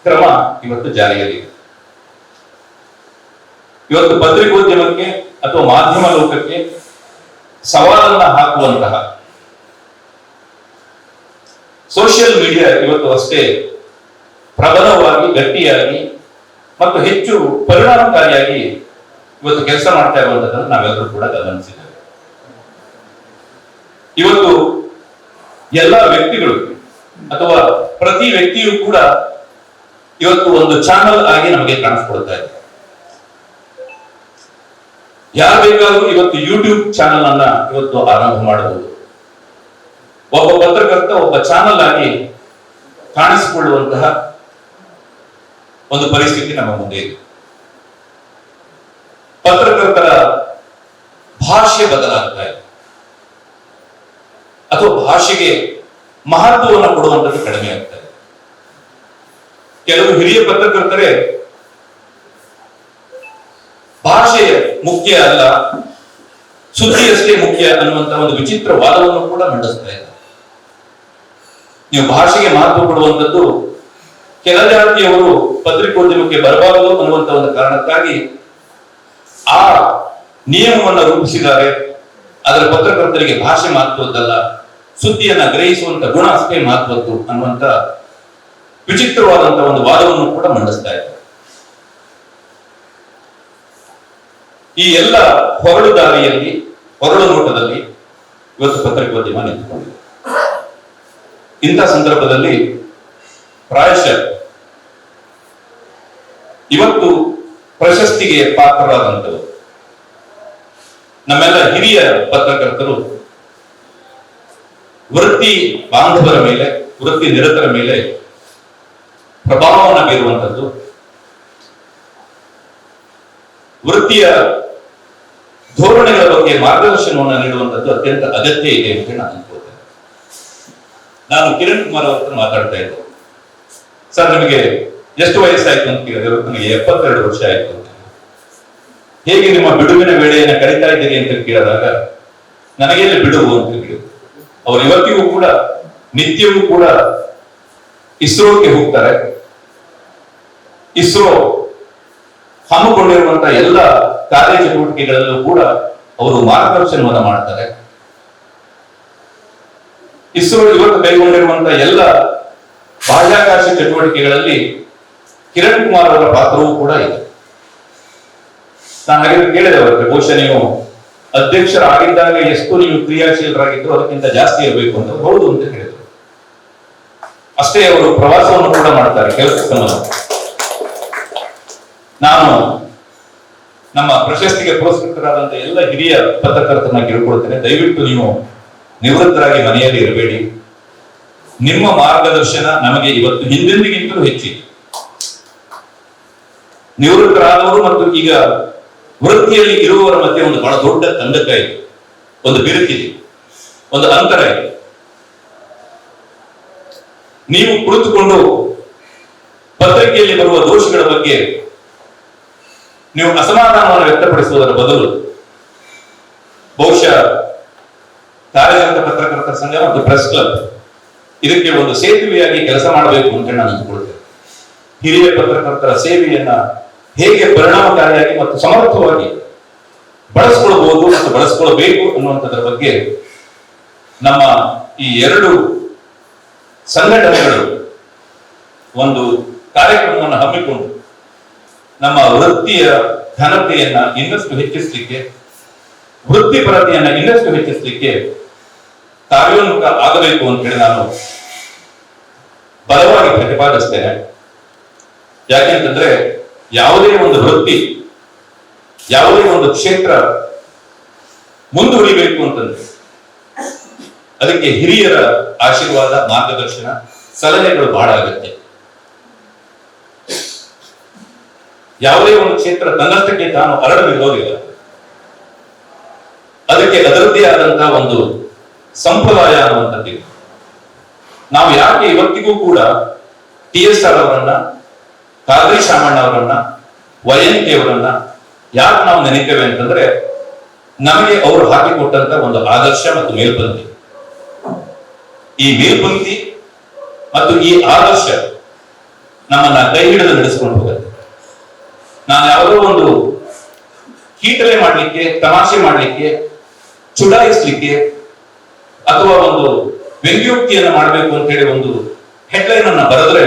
ಕ್ರಮ ಇವತ್ತು ಜಾರಿಯಲ್ಲಿದೆ ಇವತ್ತು ಪತ್ರಿಕೋದ್ಯಮಕ್ಕೆ ಅಥವಾ ಮಾಧ್ಯಮ ಲೋಕಕ್ಕೆ ಸವಾಲನ್ನ ಹಾಕುವಂತಹ ಸೋಷಿಯಲ್ ಮೀಡಿಯಾ ಇವತ್ತು ಅಷ್ಟೇ ಪ್ರಬಲವಾಗಿ ಗಟ್ಟಿಯಾಗಿ ಮತ್ತು ಹೆಚ್ಚು ಪರಿಣಾಮಕಾರಿಯಾಗಿ ಇವತ್ತು ಕೆಲಸ ಮಾಡ್ತಾ ಇರುವಂತದ್ದನ್ನು ನಾವೆಲ್ಲರೂ ಕೂಡ ಗಮನಿಸಿದ್ದೇವೆ ಇವತ್ತು ಎಲ್ಲ ವ್ಯಕ್ತಿಗಳು ಅಥವಾ ಪ್ರತಿ ವ್ಯಕ್ತಿಯು ಕೂಡ ಇವತ್ತು ಒಂದು ಚಾನಲ್ ಆಗಿ ನಮಗೆ ಕಾಣಿಸ್ಕೊಳ್ತಾ ಇದೆ. ಯಾರು ಬೇಕಾದರೂ ಇವತ್ತು ಯೂಟ್ಯೂಬ್ ಚಾನಲ್ ಅನ್ನ ಇವತ್ತು ಆರಂಭ ಮಾಡಬಹುದು. ಒಬ್ಬ ಪತ್ರಕರ್ತ ಒಬ್ಬ ಚಾನಲ್ ಆಗಿ ಕಾಣಿಸಿಕೊಳ್ಳುವಂತಹ ಒಂದು ಪರಿಸ್ಥಿತಿ ನಮ್ಮ ಮುಂದೆ ಇದೆ ಪತ್ರಕರ್ತರ ಭಾಷೆ ಬದಲಾಗ್ತಾ ಇದೆ. ಅಥವಾ ಭಾಷೆಗೆ ಮಹತ್ವವನ್ನು ಕೊಡುವಂಥದ್ದು ಕಡಿಮೆ ಆಗ್ತಾ ಕೆಲವು ಹಿರಿಯ ಪತ್ರಕರ್ತರೇ ಭಾಷೆ ಮುಖ್ಯ ಅಲ್ಲ, ಸುದ್ದಿಯಷ್ಟೇ ಮುಖ್ಯ ಅನ್ನುವಂತ ಒಂದು ವಿಚಿತ್ರ ವಾದವನ್ನು ಕೂಡ ಮಂಡಿಸ್ತಾ ಇದ್ದಾರೆ. ನೀವು ಭಾಷೆಗೆ ಮಹತ್ವ ಕೊಡುವಂಥದ್ದು ಕೆಲ ಜಾತಿಯವರು ಪತ್ರಿಕೋದ್ಯಮಕ್ಕೆ ಬರಬಾರದು ಅನ್ನುವಂತ ಒಂದು ಕಾರಣಕ್ಕಾಗಿ ಆ ನಿಯಮವನ್ನು ರೂಪಿಸಿದ್ದಾರೆ. ಅದರ ಪತ್ರಕರ್ತರಿಗೆ ಭಾಷೆ ಮಹತ್ವದ್ದಲ್ಲ. ಸುದ್ದಿಯನ್ನ ಗ್ರಹಿಸುವಂತ ಗುಣ ಅಷ್ಟೇ ಮಹತ್ವದ್ದು ಅನ್ನುವಂತ ವಿಚಿತ್ರವಾದಂತಹ ಒಂದು ವಾದವನ್ನು ಕೂಡ ಮಂಡಿಸ್ತಾ ಇದ್ದಾರೆ. ಈ ಎಲ್ಲ ಹೊರಳು ದಾರಿಯಲ್ಲಿ, ಹೊರಳು ನೋಟದಲ್ಲಿ ಇವತ್ತು ಪತ್ರಿಕೋದ್ಯಮ ನಿಂತುಕೊಂಡಿದೆ. ಇಂಥ ಸಂದರ್ಭದಲ್ಲಿ ಪ್ರಾಯಶಃ ಇವತ್ತು ಪ್ರಶಸ್ತಿಗೆ ಪಾತ್ರರಾದಂಥವರು ನಮ್ಮೆಲ್ಲ ಹಿರಿಯ ಪತ್ರಕರ್ತರು, ವೃತ್ತಿ ಬಾಂಧವರ ಮೇಲೆ, ವೃತ್ತಿ ನಿರತರ ಮೇಲೆ ಪ್ರಭಾವವನ್ನು ಬೀರುವಂಥದ್ದು. ವೃತ್ತಿಯ ಧೋರಣೆಗಳ ಬಗ್ಗೆ ಮಾರ್ಗದರ್ಶನವನ್ನು ನೀಡುವಂಥದ್ದು ಅತ್ಯಂತ ಅಗತ್ಯ ಇದೆ ಅಂತ ನಾನು ಅನ್ಕೋತೇನೆ ನಾನು ಕಿರಣ್ ಕುಮಾರ್ ಅವ್ರ ಮಾತಾಡ್ತಾ ಇದ್ದೆ. ಸರ್, ನಿಮಗೆ ಎಷ್ಟು ವಯಸ್ಸಾಯ್ತು ಅಂತ ಕೇಳಿದ್ರೆ ನಮಗೆ ಎಪ್ಪತ್ತೆರಡು ವರ್ಷ ಆಯ್ತು ಹೇಗೆ ನಿಮ್ಮ ಬಿಡುವಿನ ವೇಳೆಯನ್ನು ಕರೀತಾ ಇದ್ದೀರಿ ಅಂತ ಕೇಳಿದಾಗ ನನಗೆಲ್ಲಿ ಬಿಡುವು ಅಂತ ಕೇಳಿದ್ರು ಅವರು ಇವತ್ತಿಗೂ ಕೂಡ, ನಿತ್ಯವೂ ಕೂಡ ಇಸ್ರೋಕ್ಕೆ ಹೋಗ್ತಾರೆ. ಇಸ್ರೋ ಹಮ್ಮಿಕೊಂಡಿರುವಂತಹ ಎಲ್ಲ ಕಾರ್ಯಚಟುವಟಿಕೆಗಳಲ್ಲೂ ಕೂಡ ಅವರು ಮಾರ್ಗದರ್ಶನವನ್ನು ಮಾಡ್ತಾರೆ. ಇಸ್ರೋ ಇವತ್ತು ಕೈಗೊಂಡಿರುವಂತಹ ಎಲ್ಲ ಬಾಹ್ಯಾಕಾಶ ಚಟುವಟಿಕೆಗಳಲ್ಲಿ ಕಿರಣ್ ಕುಮಾರ್ ಅವರ ಪಾತ್ರವೂ ಕೂಡ ಇದೆ. ನಾನು ಕೇಳಿದೆ ಅವರಿಗೆ, ಬಹುಶಃ ನೀವು ಅಧ್ಯಕ್ಷರಾಗಿದ್ದಾಗ ಎಷ್ಟು ನೀವು ಕ್ರಿಯಾಶೀಲರಾಗಿದ್ರು ಅದಕ್ಕಿಂತ ಜಾಸ್ತಿ ಇರಬೇಕು ಅಂತ ಹೌದು ಅಂತ ಹೇಳಿದ್ರು. ಅಷ್ಟೇ ಅವರು ಪ್ರವಾಸವನ್ನು ಕೂಡ ಮಾಡ್ತಾರೆ ಕೆಲಸ ನಾನು ನಮ್ಮ ಪ್ರಶಸ್ತಿಗೆ ಪುರಸ್ಕೃತರಾದಂತ ಎಲ್ಲ ಹಿರಿಯ ಪತ್ರಕರ್ತನ ಕೇಳ್ಕೊಳ್ತೇನೆ. ದಯವಿಟ್ಟು ನೀವು ನಿವೃತ್ತರಾಗಿ ಮನೆಯಲ್ಲಿ ಇರಬೇಡಿ. ನಿಮ್ಮ ಮಾರ್ಗದರ್ಶನ ನಮಗೆ ಇವತ್ತು ಹಿಂದೆಂದಿಗಿಂತಲೂ ಹೆಚ್ಚಿದೆ. ನಿವೃತ್ತರಾದವರು ಮತ್ತು ಈಗ ವೃತ್ತಿಯಲ್ಲಿ ಇರುವವರ ಮಧ್ಯೆ ಒಂದು ಬಹಳ ದೊಡ್ಡ ಕಂದಕ ಇದೆ. ಒಂದು ಬಿರುಕಿದೆ ಒಂದು ಅಂತರ ಇದೆ. ನೀವು ಕುಳಿತುಕೊಂಡು ಪತ್ರಿಕೆಯಲ್ಲಿ ಬರುವ ದೋಷಗಳ ಬಗ್ಗೆ ನೀವು ಅಸಮಾಧಾನವನ್ನು ವ್ಯಕ್ತಪಡಿಸುವುದರ ಬದಲು ಬಹುಶಃ ಕಾರ್ಯಕರ್ತ ಪತ್ರಕರ್ತರ ಸಂಘ ಮತ್ತು ಪ್ರೆಸ್ ಕ್ಲಬ್ ಇದಕ್ಕೆ ಒಂದು ಸೇತುವೆಯಾಗಿ ಕೆಲಸ ಮಾಡಬೇಕು ಅಂತ ನಾನು ಅಂದುಕೊಳ್ತೇನೆ. ಹಿರಿಯ ಪತ್ರಕರ್ತರ ಸೇವೆಯನ್ನ ಹೇಗೆ ಪರಿಣಾಮಕಾರಿಯಾಗಿ ಮತ್ತು ಸಮರ್ಥವಾಗಿ ಬಳಸ್ಕೊಳ್ಬಹುದು ಮತ್ತು ಬಳಸ್ಕೊಳ್ಬೇಕು ಅನ್ನುವಂಥದ್ರ ಬಗ್ಗೆ ನಮ್ಮ ಈ ಎರಡು ಸಂಘಟನೆಗಳು ಒಂದು ಕಾರ್ಯಕ್ರಮವನ್ನು ಹಮ್ಮಿಕೊಂಡು ನಮ್ಮ ವೃತ್ತಿಯ ಘನತೆಯನ್ನ ಇನ್ನಷ್ಟು ಹೆಚ್ಚಿಸಲಿಕ್ಕೆ, ವೃತ್ತಿಪರತೆಯನ್ನ ಇನ್ನಷ್ಟು ಹೆಚ್ಚಿಸಲಿಕ್ಕೆ ಕಾರ್ಯೋನ್ಮುಖ ಆಗಬೇಕು ಅಂತ ಹೇಳಿ ನಾನು ಬಲವಾಗಿ ಪ್ರತಿಪಾದಿಸ್ತೇನೆ. ಯಾಕೆಂತಂದ್ರೆ ಯಾವುದೇ ಒಂದು ವೃತ್ತಿ, ಯಾವುದೇ ಒಂದು ಕ್ಷೇತ್ರ ಮುಂದುವರಿಬೇಕು ಅಂತಂದ್ರೆ, ಅದಕ್ಕೆ ಹಿರಿಯರ ಆಶೀರ್ವಾದ, ಮಾರ್ಗದರ್ಶನ, ಸಲಹೆಗಳು ಬಹಳ ಅಗತ್ಯ. ಯಾವುದೇ ಒಂದು ಕ್ಷೇತ್ರ ತನ್ನಷ್ಟಕ್ಕೆ ತಾನು ಹರಡಲಿರೋದಿಲ್ಲ ಅದಕ್ಕೆ ಅದರದ್ದೇ ಆದಂತಹ ಒಂದು ಸಂಪ್ರದಾಯ ಅನ್ನುವಂಥದ್ದು ನಾವು ಯಾಕೆ ಇವತ್ತಿಗೂ ಕೂಡ ಟಿ ಎಸ್ ಆರ್ ಅವರನ್ನ ಕಾದ್ರಿ ಶಾಮಣ್ಣ ಅವರನ್ನ ವಯಂತಿ ಅವರನ್ನ ಯಾಕೆ ನಾವು ನೆನೀತೇವೆ ಅಂತಂದ್ರೆ ನಮಗೆ ಅವರು ಹಾಕಿಕೊಟ್ಟಂತ ಒಂದು ಆದರ್ಶ ಮತ್ತು ಮೇಲ್ಪಂಕ್ತಿ ಈ ಮೇಲ್ಪಂಕ್ತಿ ಮತ್ತು ಈ ಆದರ್ಶ ನಮ್ಮನ್ನ ಕೈ ಹಿಡಿದು ನಡೆಸ್ಕೊಂಡು ಹೋಗುತ್ತೆ. ನಾನು ಯಾವುದೋ ಒಂದು ಕೀಟಲೆ ಮಾಡಲಿಕ್ಕೆ, ತಮಾಷೆ ಮಾಡಲಿಕ್ಕೆ, ಚುಡಾಯಿಸ್ಲಿಕ್ಕೆ ಅಥವಾ ಒಂದು ವ್ಯಂಗ್ಯೋಕ್ತಿಯನ್ನು ಮಾಡಬೇಕು ಅಂತ ಹೇಳಿ ಒಂದು ಹೆಡ್ಲೈನ್ ಅನ್ನ ಬರೆದ್ರೆ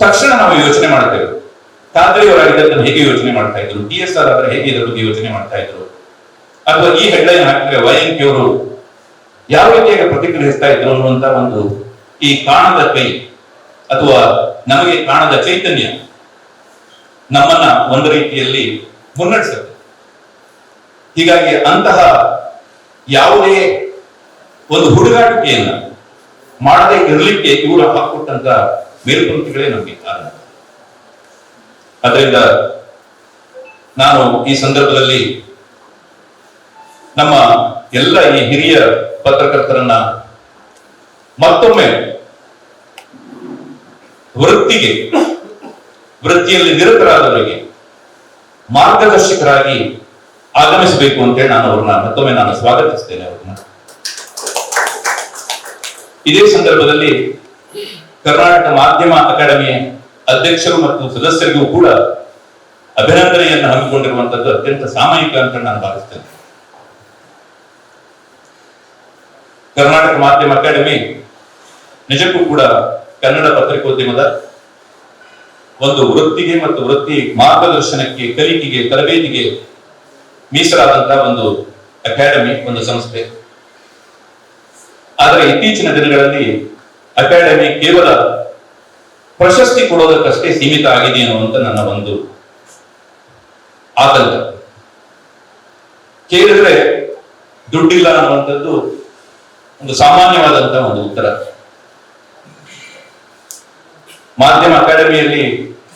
ತಕ್ಷಣ ನಾವು ಯೋಚನೆ ಮಾಡ್ತೇವೆ. ಅದನ್ನ ಹೇಗೆ ಯೋಚನೆ ಮಾಡ್ತಾ ಇದ್ರು? ಟಿ ಎಸ್ ಆರ್ ಆದ್ರೆ ಹೇಗೆ ಇದರ ಬಗ್ಗೆ ಯೋಚನೆ ಮಾಡ್ತಾ ಇದ್ರು? ಅಥವಾ ಈ ಹೆಡ್ಲೈನ್ ಹಾಕಿದ್ರೆ ವೈಎಂಪಿ ಅವರು ಯಾವ ರೀತಿಯಾಗಿ ಪ್ರತಿಕ್ರಿಯಿಸ್ತಾ ಇದ್ರು ಅನ್ನುವಂತ ಒಂದು ಈ ಕಾಣದ ಕೈ ಅಥವಾ ನಮಗೆ ಕಾಣದ ಚೈತನ್ಯ ನಮ್ಮನ್ನ ಒಂದು ರೀತಿಯಲ್ಲಿ ಮುನ್ನಡೆಸುತ್ತೆ. ಹೀಗಾಗಿ ಅಂತಹ ಯಾವುದೇ ಒಂದು ಹುಡುಗಾಟಿಕೆಯನ್ನ ಮಾಡದೇ ಇರಲಿಕ್ಕೆ ಇವರು ಹಾಕೊಟ್ಟಂತ ಮೇಲ್ಪಂಕ್ತಿಗಳೇ ನಮಗೆ ಕಾರಣ. ಅದರಿಂದ ನಾನು ಈ ಸಂದರ್ಭದಲ್ಲಿ ನಮ್ಮ ಎಲ್ಲ ಈ ಹಿರಿಯ ಪತ್ರಕರ್ತರನ್ನ ಮತ್ತೊಮ್ಮೆ ವೃತ್ತಿಗೆ, ವೃತ್ತಿಯಲ್ಲಿ ನಿರತರಾದವರಿಗೆ ಮಾರ್ಗದರ್ಶಕರಾಗಿ ಆಗಮಿಸಬೇಕು ಅಂತೇಳಿ ನಾನು ಅವ್ರನ್ನ ಮತ್ತೊಮ್ಮೆ ನಾನು ಸ್ವಾಗತಿಸ್ತೇನೆ ಅವ್ರನ್ನ. ಇದೇ ಸಂದರ್ಭದಲ್ಲಿ ಕರ್ನಾಟಕ ಮಾಧ್ಯಮ ಅಕಾಡೆಮಿಯ ಅಧ್ಯಕ್ಷರು ಮತ್ತು ಸದಸ್ಯರಿಗೂ ಕೂಡ ಅಭಿನಂದನೆಯನ್ನು ಹಮ್ಮಿಕೊಂಡಿರುವಂತದ್ದು ಅತ್ಯಂತ ಸಾಮಯಿಕ ಅಂತ ನಾನು ಭಾವಿಸ್ತೇನೆ. ಕರ್ನಾಟಕ ಮಾಧ್ಯಮ ಅಕಾಡೆಮಿ ನಿಜಕ್ಕೂ ಕೂಡ ಕನ್ನಡ ಪತ್ರಿಕೋದ್ಯಮದ ಒಂದು ವೃತ್ತಿಗೆ ಮತ್ತು ವೃತ್ತಿ ಮಾರ್ಗದರ್ಶನಕ್ಕೆ, ಕಲಿಕೆಗೆ, ತರಬೇತಿಗೆ ಮೀಸಲಾದಂತಹ ಒಂದು ಅಕಾಡೆಮಿ, ಒಂದು ಸಂಸ್ಥೆ. ಆದರೆ ಇತ್ತೀಚಿನ ದಿನಗಳಲ್ಲಿ ಅಕಾಡೆಮಿ ಕೇವಲ ಪ್ರಶಸ್ತಿ ಕೊಡೋದಕ್ಕಷ್ಟೇ ಸೀಮಿತ ಆಗಿದೆ ಅನ್ನುವಂತ ನನ್ನ ಒಂದು ಆತಂಕ. ಕೇಳಿದ್ರೆ ದುಡ್ಡಿಲ್ಲ ಅನ್ನುವಂಥದ್ದು ಒಂದು ಸಾಮಾನ್ಯವಾದಂತ ಒಂದು ಉತ್ತರ. ಮಾಧ್ಯಮ ಅಕಾಡೆಮಿಯಲ್ಲಿ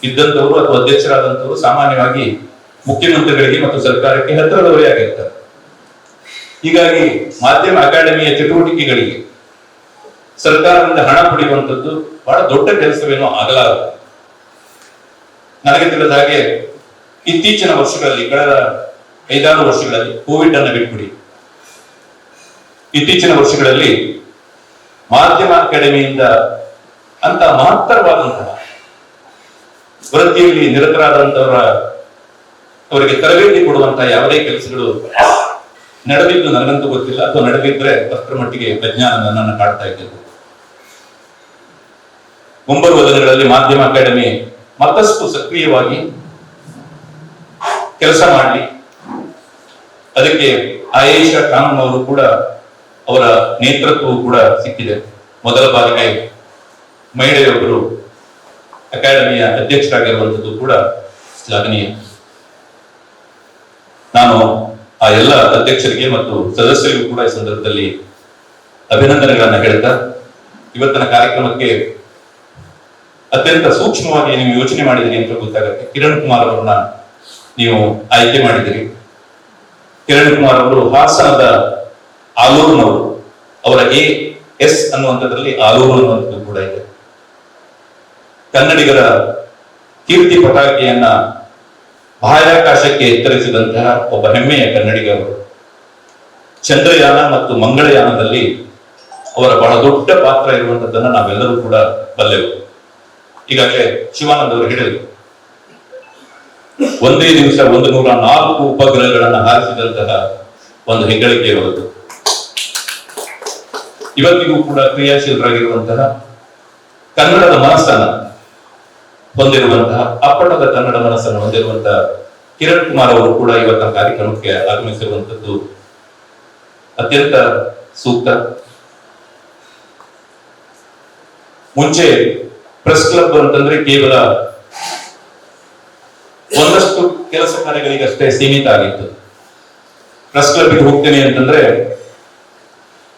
ಇದ್ದಂತವರು ಅಥವಾ ಅಧ್ಯಕ್ಷರಾದಂಥವರು ಸಾಮಾನ್ಯವಾಗಿ ಮುಖ್ಯಮಂತ್ರಿಗಳಿಗೆ ಮತ್ತು ಸರ್ಕಾರಕ್ಕೆ ಹತ್ತಿರದವರೇ ಆಗಿರ್ತಾರೆ. ಹೀಗಾಗಿ ಮಾಧ್ಯಮ ಅಕಾಡೆಮಿಯ ಚಟುವಟಿಕೆಗಳಿಗೆ ಸರ್ಕಾರದಿಂದ ಹಣ ಪಡೆಯುವಂಥದ್ದು ಬಹಳ ದೊಡ್ಡ ಕೆಲಸವೇನೋ ಆಗಲಾರದು. ನನಗೆ ತಿಳಿದ ಹಾಗೆ ಇತ್ತೀಚಿನ ವರ್ಷಗಳಲ್ಲಿ, ಕಳೆದ ಐದಾರು ವರ್ಷಗಳಲ್ಲಿ ಕೋವಿಡ್ ಅನ್ನು ಬಿಟ್ಬಿಡಿ. ಇತ್ತೀಚಿನ ವರ್ಷಗಳಲ್ಲಿ ಮಾಧ್ಯಮ ಅಕಾಡೆಮಿಯಿಂದ ಅಂತ ಮಹತ್ತರವಾದಂತಹ ವೃತ್ತಿಯಲ್ಲಿ ನಿರತರಾದಂತವರ ಅವರಿಗೆ ತರಬೇತಿ ಕೊಡುವಂತಹ ಯಾವುದೇ ಕೆಲಸಗಳು ನಡೆದಿದ್ದು ನನಗಂತೂ ಗೊತ್ತಿಲ್ಲ. ಅಥವಾ ನಡೆದಿದ್ರೆ ಅಷ್ಟರ ಮಟ್ಟಿಗೆ ವಿಜ್ಞಾನ ನನ್ನನ್ನು ಕಾಡ್ತಾ ಇದ್ದರು ಮುಂಬರುವ ದಿನಗಳಲ್ಲಿ ಮಾಧ್ಯಮ ಅಕಾಡೆಮಿ ಮತ್ತಷ್ಟು ಸಕ್ರಿಯವಾಗಿ ಕೆಲಸ ಮಾಡಲಿ. ಅದಕ್ಕೆ ಆಯೇಷಾ ಕಾನೂನ್ ಅವರು ಕೂಡ ಅವರ ನೇತೃತ್ವವು ಕೂಡ ಸಿಕ್ಕಿದೆ. ಮೊದಲ ಬಾರಿಗೆ ಮಹಿಳೆಯೊಬ್ಬರು ಅಕಾಡೆಮಿಯ ಅಧ್ಯಕ್ಷರಾಗಿರುವಂಥದ್ದು ಕೂಡ ಶ್ಲಾಘನೀಯ. ನಾನು ಆ ಎಲ್ಲ ಅಧ್ಯಕ್ಷರಿಗೆ ಮತ್ತು ಸದಸ್ಯರಿಗೂ ಕೂಡ ಈ ಸಂದರ್ಭದಲ್ಲಿ ಅಭಿನಂದನೆಗಳನ್ನು ಹೇಳ್ತಾ, ಇವತ್ತಿನ ಕಾರ್ಯಕ್ರಮಕ್ಕೆ ಅತ್ಯಂತ ಸೂಕ್ಷ್ಮವಾಗಿ ನೀವು ಯೋಚನೆ ಮಾಡಿದಿರಿ ಅಂತ ಗೊತ್ತಾಗುತ್ತೆ ಕಿರಣ್ ಕುಮಾರ್ ಅವರನ್ನ ನೀವು ಆಯ್ಕೆ ಮಾಡಿದಿರಿ ಕಿರಣ್ ಕುಮಾರ್ ಅವರು ಹಾಸನದ ಆಲೂರಿನವರು. ಅವರ ಎ ಎಸ್ ಅನ್ನುವಂಥದ್ರಲ್ಲಿ ಆಲೂರು ಅನ್ನುವಂಥದ್ದು ಕೂಡ ಇದೆ. ಕನ್ನಡಿಗರ ಕೀರ್ತಿ ಪಟಾಕಿಯನ್ನ ಬಾಹ್ಯಾಕಾಶಕ್ಕೆ ಎತ್ತರಿಸಿದಂತಹ ಒಬ್ಬ ಹೆಮ್ಮೆಯ ಕನ್ನಡಿಗರು ಚಂದ್ರಯಾನ ಮತ್ತು ಮಂಗಳಯಾನದಲ್ಲಿ ಅವರ ಬಹಳ ದೊಡ್ಡ ಪಾತ್ರ ಇರುವಂತದ್ದನ್ನ ನಾವೆಲ್ಲರೂ ಕೂಡ ಬಲ್ಲೆವು. ಈಗಾಗಲೇ ಶಿವಾನಂದ ಅವರು ಹೇಳಿದರು, ಒಂದೇ ದಿವಸ ಒಂದು ನೂರ ನಾಲ್ಕು ಉಪಗ್ರಹಗಳನ್ನು ಹಾರಿಸಿದಂತಹ ಒಂದು ಹೆಗ್ಗಳಿಕೆ ಇರುವುದು. ಇವತ್ತಿಗೂ ಕೂಡ ಕ್ರಿಯಾಶೀಲರಾಗಿರುವಂತಹ ಕನ್ನಡದ ಮನಸ್ಸನ್ನ ಹೊಂದಿರುವಂತಹ ಅಪ್ಪಟದ ಕನ್ನಡ ಮನಸ್ಸನ್ನು ಹೊಂದಿರುವಂತಹ ಕಿರಣ್ ಕುಮಾರ್ ಅವರು ಕೂಡ ಇವತ್ತ ಕಾರ್ಯಕ್ರಮಕ್ಕೆ ಆಗಮಿಸಿರುವಂತದ್ದು ಅತ್ಯಂತ ಸೂಕ್ತ. ಮುಂಚೆ ಪ್ರೆಸ್ ಕ್ಲಬ್ ಅಂತಂದ್ರೆ ಕೇವಲ ಒಂದಷ್ಟು ಕೆಲಸ ಕಾರ್ಯಗಳಿಗಷ್ಟೇ ಸೀಮಿತ ಆಗಿತ್ತು. ಪ್ರೆಸ್ ಕ್ಲಬ್ಗೆ ಹೋಗ್ತೇನೆ ಅಂತಂದ್ರೆ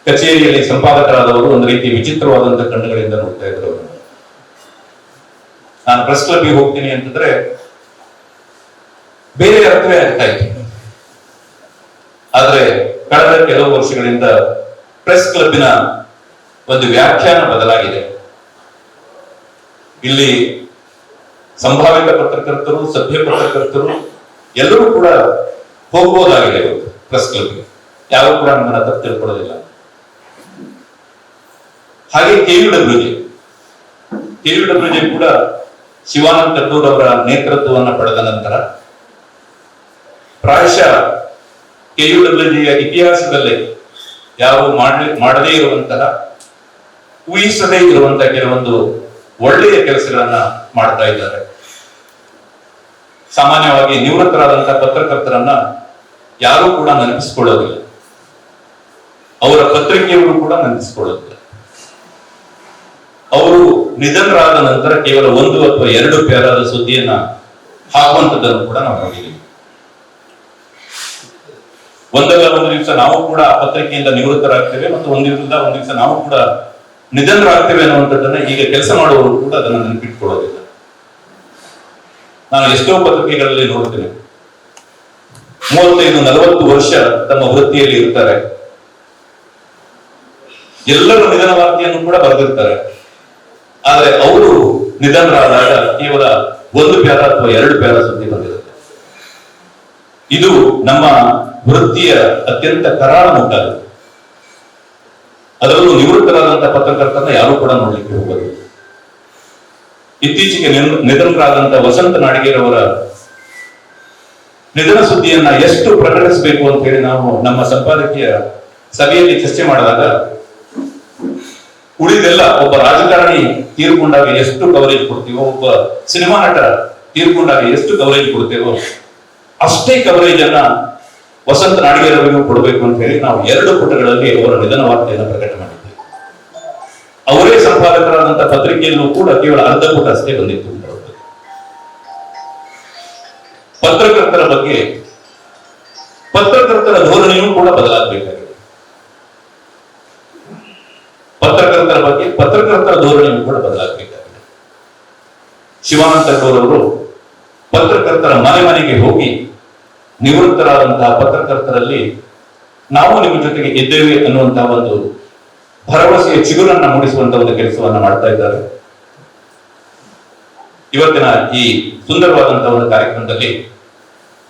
ಕಚೇರಿಯಲ್ಲಿ ಸಂಪಾದಕರಾದವರು ಒಂದು ರೀತಿ ವಿಚಿತ್ರವಾದಂತಹ ಕಣ್ಣುಗಳಿಂದ ನೋಡ್ತಾ ಇದ್ರು. ನಾನು ಪ್ರೆಸ್ ಕ್ಲಬ್ಗೆ ಹೋಗ್ತೀನಿ ಅಂತಂದ್ರೆ ಬೇರೆ ಅರ್ಥವೇ ಆಗ್ತಾ ಇತ್ತು. ಆದ್ರೆ ಕಳೆದ ಕೆಲವು ವರ್ಷಗಳಿಂದ ಪ್ರೆಸ್ ಕ್ಲಬ್ಬಿನ ಒಂದು ವ್ಯಾಖ್ಯಾನ ಬದಲಾಗಿದೆ. ಇಲ್ಲಿ ಸಂಭಾವಿತ ಪತ್ರಕರ್ತರು, ಸಭ್ಯ ಪತ್ರಕರ್ತರು ಎಲ್ಲರೂ ಕೂಡ ಹೋಗ್ಬೋದಾಗಿದೆ ಇವತ್ತು ಪ್ರೆಸ್ ಕ್ಲಬ್ಗೆ ಯಾರು ಕೂಡ ನಮ್ಮನ್ನ ತಪ್ಪು ತಿಳ್ಕೊಳ್ಳೋದಿಲ್ಲ. ಹಾಗೆ KV W J K W ಕೂಡ ಶಿವಾನಂದ ಕಟ್ಟೂರ್ ಅವರ ನೇತೃತ್ವವನ್ನು ಪಡೆದ ನಂತರ ಪ್ರಾಯಶಃ ಕೆಯು ಡಬ್ಲ್ಯೂ ಇತಿಹಾಸದಲ್ಲಿ ಯಾವ ಮಾಡಲಿ, ಮಾಡದೇ ಇರುವಂತಹ, ಊಹಿಸದೇ ಇರುವಂತಹ ಕೆಲವೊಂದು ಒಳ್ಳೆಯ ಕೆಲಸಗಳನ್ನ ಮಾಡ್ತಾ ಇದ್ದಾರೆ. ಸಾಮಾನ್ಯವಾಗಿ ನಿವೃತ್ತರಾದಂತಹ ಪತ್ರಕರ್ತರನ್ನ ಯಾರೂ ಕೂಡ ನೆನಪಿಸ್ಕೊಳ್ಳೋದಿಲ್ಲ. ಅವರ ಪತ್ರಿಕೆಯವರು ಕೂಡ ನೆನಪಿಸ್ಕೊಳ್ಳೋದಿಲ್ಲ. ಅವರು ನಿಧನರಾದ ನಂತರ ಕೇವಲ ಒಂದು ಅಥವಾ ಎರಡು ಪ್ಯಾರಾದ ಸುದ್ದಿಯನ್ನ ಹಾಕುವಂತದ್ದನ್ನು ಕೂಡ ನಾವು ನೋಡಿದ್ದೀವಿ. ಒಂದಲ್ಲ ಒಂದು ದಿವಸ ನಾವು ಕೂಡ ಪತ್ರಿಕೆಯಿಂದ ನಿವೃತ್ತರಾಗ್ತೇವೆ ಮತ್ತು ಒಂದು ದಿವಸದ ಒಂದು ದಿವಸ ನಾವು ಕೂಡ ನಿಧನರಾಗ್ತೇವೆ ಅನ್ನುವಂಥದ್ದನ್ನ ಈಗ ಕೆಲಸ ಮಾಡುವವರು ಕೂಡ ಅದನ್ನು ನೆನಪಿಟ್ಕೊಳ್ಳೋದಿಲ್ಲ. ನಾನು ಎಷ್ಟೋ ಪತ್ರಿಕೆಗಳಲ್ಲಿ ನೋಡ್ತೇನೆ. ಮೂವತ್ತೈದು, ನಲವತ್ತು ವರ್ಷ ತಮ್ಮ ವೃತ್ತಿಯಲ್ಲಿ ಇರ್ತಾರೆ. ಎಲ್ಲರೂ ನಿಧನ ವಾರ್ತೆಯನ್ನು ಕೂಡ ಬರೆದಿರ್ತಾರೆ. ಆದ್ರೆ ಅವರು ನಿಧನರಾದಾಗ ಕೇವಲ ಒಂದು ಪ್ಯಾರ ಅಥವಾ ಎರಡು ಪ್ಯಾರ ಸುದ್ದಿ ಬಂದಿರುತ್ತೆ. ಇದು ನಮ್ಮ ವೃತ್ತಿಯ ಅತ್ಯಂತ ಕರಾಳ ಮುಟ್ಟಾಗ ಅದರಲ್ಲೂ ನಿವೃತ್ತರಾದಂತಹ ಪತ್ರಕರ್ತನ ಯಾರು ಕೂಡ ನೋಡ್ಲಿಕ್ಕೆ ಹೋಗೋದಿಲ್ಲ. ಇತ್ತೀಚೆಗೆ ನಿಧನರಾದಂತಹ ವಸಂತ ನಾಡಿಗೇರವರ ನಿಧನ ಸುದ್ದಿಯನ್ನ ಎಷ್ಟು ಪ್ರಕಟಿಸಬೇಕು ಅಂತ ಹೇಳಿ ನಾವು ನಮ್ಮ ಸಂಪಾದಕೀಯ ಸಭೆಯಲ್ಲಿ ಚರ್ಚೆ ಮಾಡಿದಾಗ ಉಳಿದೆಲ್ಲ ಒಬ್ಬ ರಾಜಕಾರಣಿ ತೀರ್ಕೊಂಡಾಗ ಎಷ್ಟು ಕವರೇಜ್ ಕೊಡ್ತೀವೋ, ಒಬ್ಬ ಸಿನಿಮಾ ನಟ ತೀರ್ಕೊಂಡಾಗ ಎಷ್ಟು ಕವರೇಜ್ ಕೊಡ್ತೇವೋ, ಅಷ್ಟೇ ಕವರೇಜ್ ಅನ್ನ ವಸಂತ ನಾಡಿಗೇರವರಿಗೂ ಕೊಡಬೇಕು ಅಂತ ಹೇಳಿ ನಾವು ಎರಡು ಪುಟಗಳಲ್ಲಿ ಅವರ ನಿಧನ ವಾರ್ತೆಯನ್ನು ಪ್ರಕಟ ಮಾಡಿದ್ದೇವೆ ಅವರೇ ಸಂಪಾದಕರಾದಂತಹ ಪತ್ರಿಕೆಯಲ್ಲೂ ಕೂಡ ಕೇವಲ ಅರ್ಧ ಪುಟ ಅಷ್ಟೇ ಬಂದಿತ್ತು. ಪತ್ರಕರ್ತರ ಬಗ್ಗೆ ಪತ್ರಕರ್ತರ ಧೋರಣೆಯೂ ಕೂಡ ಬದಲಾಗಬೇಕಾಗಿದೆ. ಪತ್ರಕರ್ತರ ಬಗ್ಗೆ ಪತ್ರಕರ್ತರ ಧೋರಣೆಯೂ ಕೂಡ ಬದಲಾಗಬೇಕಾಗಿದೆ. ಶಿವಾನಂದ ಅವರು ಪತ್ರಕರ್ತರ ಮನೆ ಮನೆಗೆ ಹೋಗಿ ನಿವೃತ್ತರಾದಂತಹ ಪತ್ರಕರ್ತರಲ್ಲಿ ನಾವು ನಿಮ್ಮ ಜೊತೆಗೆ ಇದ್ದೇವೆ ಅನ್ನುವಂತಹ ಒಂದು ಭರವಸೆಯ ಚಿಗುರನ್ನ ಮೂಡಿಸುವಂತಹ ಒಂದು ಕೆಲಸವನ್ನ ಮಾಡ್ತಾ ಇದ್ದಾರೆ. ಇವತ್ತಿನ ಈ ಸುಂದರವಾದಂತಹ ಒಂದು ಕಾರ್ಯಕ್ರಮದಲ್ಲಿ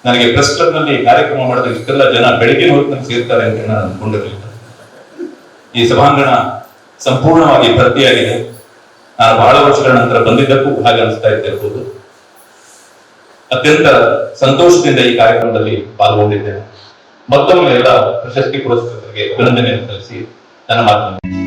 ನನಗೆ ಪ್ರೆಸ್ ಕ್ಲಬ್ನಲ್ಲಿ ಕಾರ್ಯಕ್ರಮ ಮಾಡಿದ ಇಷ್ಟೆಲ್ಲ ಜನ ಬೆಳಗಿನ ಹೊತ್ತಿನಲ್ಲಿ ಸೇರ್ತಾರೆ ಅಂತ ನಾನು ಅನ್ಕೊಂಡಿರಲಿಲ್ಲ ಈ ಸಭಾಂಗಣ ಸಂಪೂರ್ಣವಾಗಿ ಭರ್ತಿಯಾಗಿದೆ. ನಾನು ಬಹಳ ವರ್ಷಗಳ ನಂತರ ಬಂದಿದ್ದಕ್ಕೂ ಹಾಗೆ ಅನಿಸ್ತಾ ಇದ್ದಿರಬಹುದು ಅತ್ಯಂತ ಸಂತೋಷದಿಂದ ಈ ಕಾರ್ಯಕ್ರಮದಲ್ಲಿ ಪಾಲ್ಗೊಂಡಿದ್ದೇನೆ. ಮತ್ತೊಮ್ಮೆ ಎಲ್ಲ ಪ್ರಶಸ್ತಿ ಪುರಸ್ಕೃತರಿಗೆ ಅಭಿನಂದನೆಯನ್ನು ಸಲ್ಲಿಸಿ ನನ್ನ ಮಾತನ್ನು